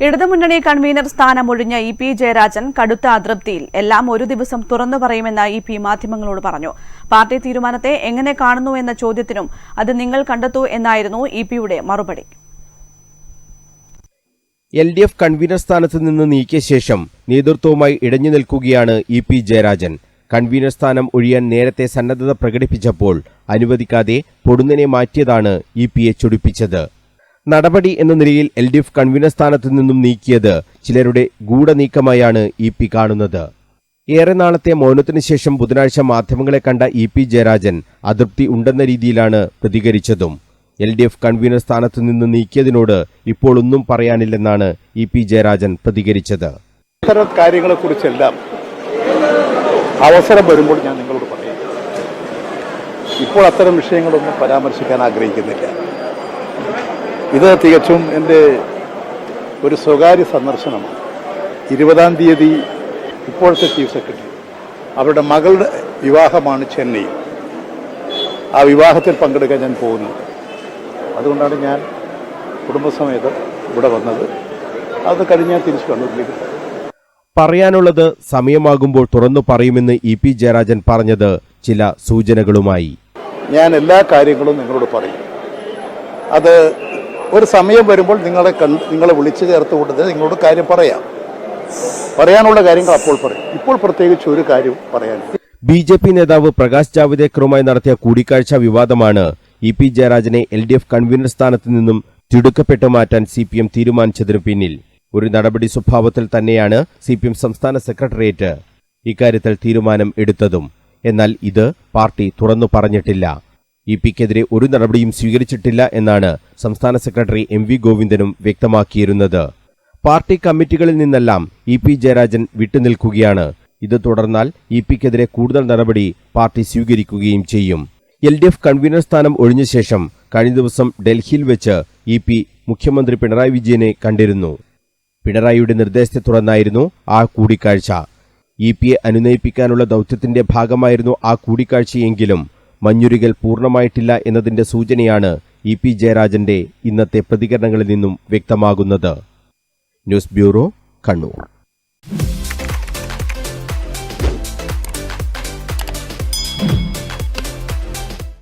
ഇടതുമുന്നണി കൺവീനർ സ്ഥാനം ഒഴിഞ്ഞ ഇ പി ജയരാജൻ കടുത്ത അതൃപ്തിയിൽ എല്ലാം ഒരു ദിവസം തുറന്നു പറയുമെന്ന് ഇ പി മാധ്യമങ്ങളോട് പറഞ്ഞു. പാർട്ടി തീരുമാനത്തെ എങ്ങനെ കാണുന്നു എന്ന ചോദ്യത്തിനും അത് നിങ്ങൾ കണ്ടെത്തൂ എന്നായിരുന്നു ഇ പിയുടെ മറുപടി. എൽ ഡി എഫ് കൺവീനർ സ്ഥാനത്ത് നിന്ന് നീക്കിയ ശേഷം നേതൃത്വവുമായി ഇടഞ്ഞു നിൽക്കുകയാണ് ഇ പി ജയരാജൻ. കൺവീനർ സ്ഥാനം ഒഴിയാൻ നേരത്തെ സന്നദ്ധത പ്രകടിപ്പിച്ചപ്പോൾ അനുവദിക്കാതെ പൊടുന്നനെ മാറ്റിയതാണ് ഇ പിയെ ചൊടിപ്പിച്ചത്. നടപടി എന്ന നിലയിൽ എൽ ഡി എഫ് കൺവീനർ സ്ഥാനത്ത് നിന്നും നീക്കിയത് ചിലരുടെ ഗൂഢനീക്കമായാണ് ഇ പി കാണുന്നത്. ഏറെ നാളത്തെ മൗനത്തിനു ശേഷം ബുധനാഴ്ച മാധ്യമങ്ങളെ കണ്ട ഇ പി ജയരാജൻ അതൃപ്തി ഉണ്ടെന്ന രീതിയിലാണ് പ്രതികരിച്ചതും. എൽ ഡി എഫ് കൺവീനർ സ്ഥാനത്ത് നിന്ന് നീക്കിയതിനോട് ഇപ്പോൾ ഒന്നും പറയാനില്ലെന്നാണ് ഇ പി ജയരാജൻ പ്രതികരിച്ചത്. ഇത്തരം കാര്യങ്ങളെക്കുറിച്ചെല്ലാം അവസരം വരുമ്പോൾ ഞാൻ നിങ്ങളോട് പറയാം. ഇപ്പോൾ അത്തരം വിഷയങ്ങളൊന്നും പരാമർശിക്കാൻ ആഗ്രഹിക്കുന്നില്ല. ഇത് തികച്ചും എന്റെ ഒരു സ്വകാര്യ സന്ദർശനമാണ്. ഇരുപതാം തീയതി ഇപ്പോഴത്തെ ചീഫ് സെക്രട്ടറി അവരുടെ മകളുടെ വിവാഹമാണ് ചെന്നൈയിൽ ആ വിവാഹത്തിൽ പങ്കെടുക്കാൻ ഞാൻ പോകുന്നത്. അതുകൊണ്ടാണ് ഞാൻ കുടുംബസമേതം ഇവിടെ വന്നത്. അത് കഴിഞ്ഞ് ഞാൻ തിരിച്ചു കണ്ണൂരിലേക്ക് പറയാനുള്ളത് സമയമാകുമ്പോൾ തുറന്നു പറയുമെന്ന് ഇ പി ജയരാജൻ പറഞ്ഞത് ചില സൂചനകളുമായി. ഞാൻ എല്ലാ കാര്യങ്ങളും നിങ്ങളോട് പറയും. അത് ഒരു സമയം വരുമ്പോൾ നിങ്ങളെ കണ്ട് നിങ്ങളെ വിളിച്ചു ചേർത്തുകൊണ്ട് തന്നെ നിങ്ങളോട് കാര്യം പറയാം. പറയാനുള്ള കാര്യങ്ങൾ അപ്പോൾ പറയും. ഇപ്പോൾ പ്രത്യേകിച്ച് ഒരു കാര്യം പറയാൻ ബി ജെ പി നേതാവ് പ്രകാശ് ജാവ്ദേക്കറുമായി നടത്തിയ കൂടിക്കാഴ്ച വിവാദമാണ് ഇ പി ജയരാജനെ എൽ ഡി എഫ് കൺവീനർ സ്ഥാനത്ത് നിന്നും തിടുക്കപ്പെട്ടു മാറ്റാൻ സി പി എം തീരുമാനിച്ചതിനു പിന്നിൽ. ഒരു നടപടി സ്വഭാവത്തിൽ തന്നെയാണ് സി പി എം സംസ്ഥാന സെക്രട്ടേറിയറ്റ് ഇക്കാര്യത്തിൽ തീരുമാനം എടുത്തതും. എന്നാൽ ഇത് പാർട്ടി തുറന്നു പറഞ്ഞിട്ടില്ല. ഇ പിക്കെതിരെ ഒരു നടപടിയും സ്വീകരിച്ചിട്ടില്ല എന്നാണ് സംസ്ഥാന സെക്രട്ടറി എം വി ഗോവിന്ദനും വ്യക്തമാക്കിയിരുന്നത്. പാർട്ടി കമ്മിറ്റികളിൽ നിന്നെല്ലാം ഇ പി ജയരാജൻ വിട്ടുനിൽക്കുകയാണ്. ഇത് തുടർന്നാൽ ഇ പിക്കെതിരെ കൂടുതൽ നടപടി പാർട്ടി സ്വീകരിക്കുകയും ചെയ്യും. എൽ ഡി എഫ് കൺവീനർ സ്ഥാനം ഒഴിഞ്ഞ ശേഷം കഴിഞ്ഞ ദിവസം ഡൽഹിയിൽ വെച്ച് ഇ പി മുഖ്യമന്ത്രി പിണറായി വിജയനെ കണ്ടിരുന്നു. പിണറായിയുടെ നിർദ്ദേശത്തെ തുടർന്നായിരുന്നു ആ കൂടിക്കാഴ്ച. ഇ പിയെ അനുനയിപ്പിക്കാനുള്ള ദൗത്യത്തിന്റെ ഭാഗമായിരുന്നു ആ കൂടിക്കാഴ്ചയെങ്കിലും മഞ്ഞുരുകൽ പൂർണമായിട്ടില്ല എന്നതിന്റെ സൂചനയാണ് ഇ പി ജയരാജന്റെ ഇന്നത്തെ പ്രതികരണങ്ങളിൽ നിന്നും വ്യക്തമാകുന്നത്. News bureau Kannur.